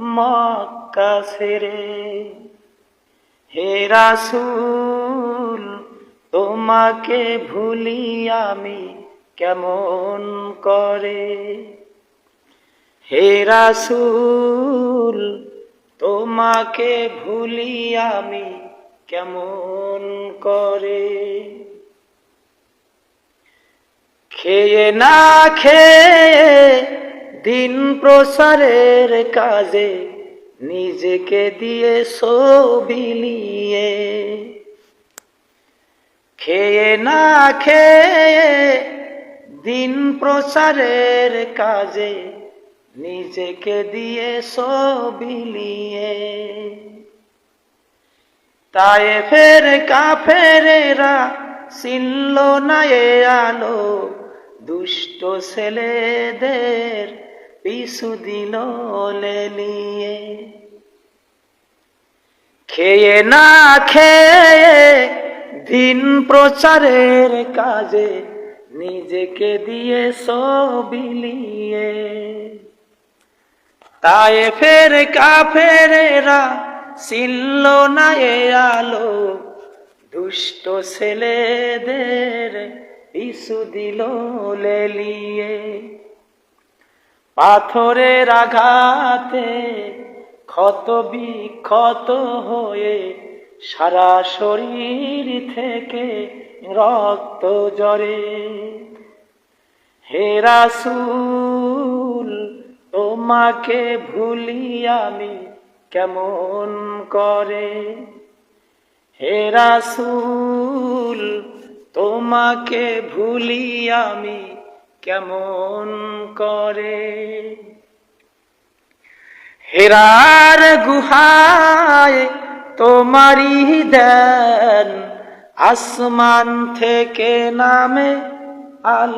মক্কা ছেড়ে হে রাসূল, তোমাকে ভুলি আমি কেমন করে? হে রাসূল, তোমাকে ভুলি আমি কেমন করে? খেয়ে না খেয়ে দিন প্রসারের কাজে নিজেকে দিয়ে সবিলিয়ে খেয়ে না খেয়ে দিন প্রসারের কাজে নিজেকে দিয়ে সবিলিয়ে তাই ফের কাফেরেরা চিনল না এ আলো দুষ্ট ছেলেদের পিছু দিল লেলিয়ে খেয়ে না খেয়ে দিন প্রচারের কাজে নিজেকে দিয়ে সবিলিয়ে তাই ফের কাফেরেরা চিনল না এ আলো দুষ্ট ছেলেদের পিছু দিল লেলিয়ে পাথরের আঘাতে ক্ষত বিক্ষত হয়ে সারা শরীর থেকে রক্ত জরে হে রাসূল, তোমাকে ভুলি আমি কেমন করে? হে রাসূল, তোমাকে ভুলি আমি কেমন করে? হেরার গুহায় তোমারই দেন, আসমান থেকে নামে আল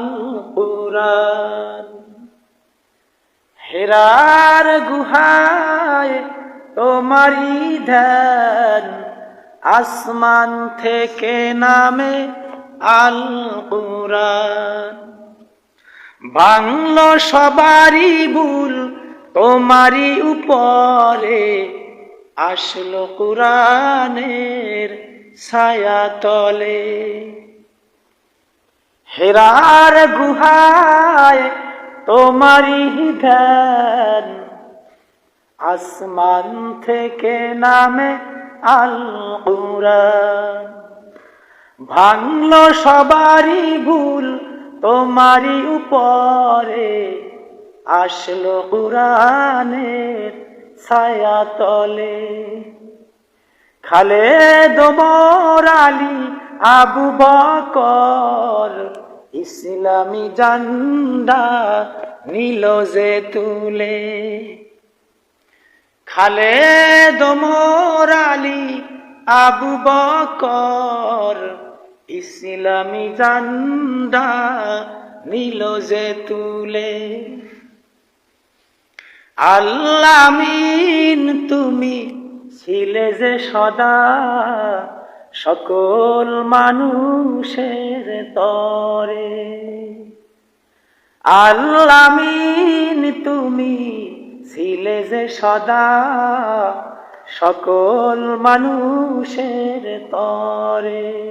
হেরার গুহায় তোমারই ধ্যান আসমান থেকে নামে আল কুরআন বাংলো সবারই ভুল, তোমারই উপরে আসলো কুরআনের ছায়া তলে। হেরার গুহায় তোমারই ধ্যান, আসমান থেকে নামে আল কুরআন ভাঙলো সবারই ভুল তোমারই উপরে আসলো কুরআনের ছায়া তলে। খালে দোমর আলী, আবু বকর ইসলামী জান্ডা নিল যে তুলে। খালে দোমর আলী, আবু বকর ইসলামী জান্ডা নীল যে তুলে। আল্লামিন তুমি ছিলে যে সদা। সকল মানুষের তরে। আল্লামিন তুমি ছিলে যে সদা। সকল মানুষের তরে।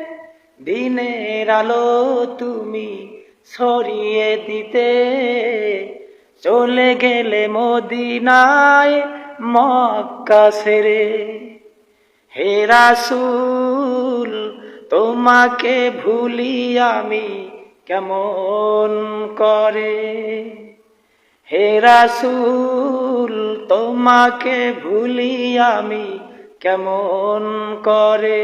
দিনের আলো তুমি ছড়িয়ে দিতে। চলে গেলে মদিনায় মক্কা ছেড়ে। হে রাসূল, তোমাকে ভুলি আমি কেমন করে? হে রাসূল, তোমাকে ভুলি আমি কেমন করে?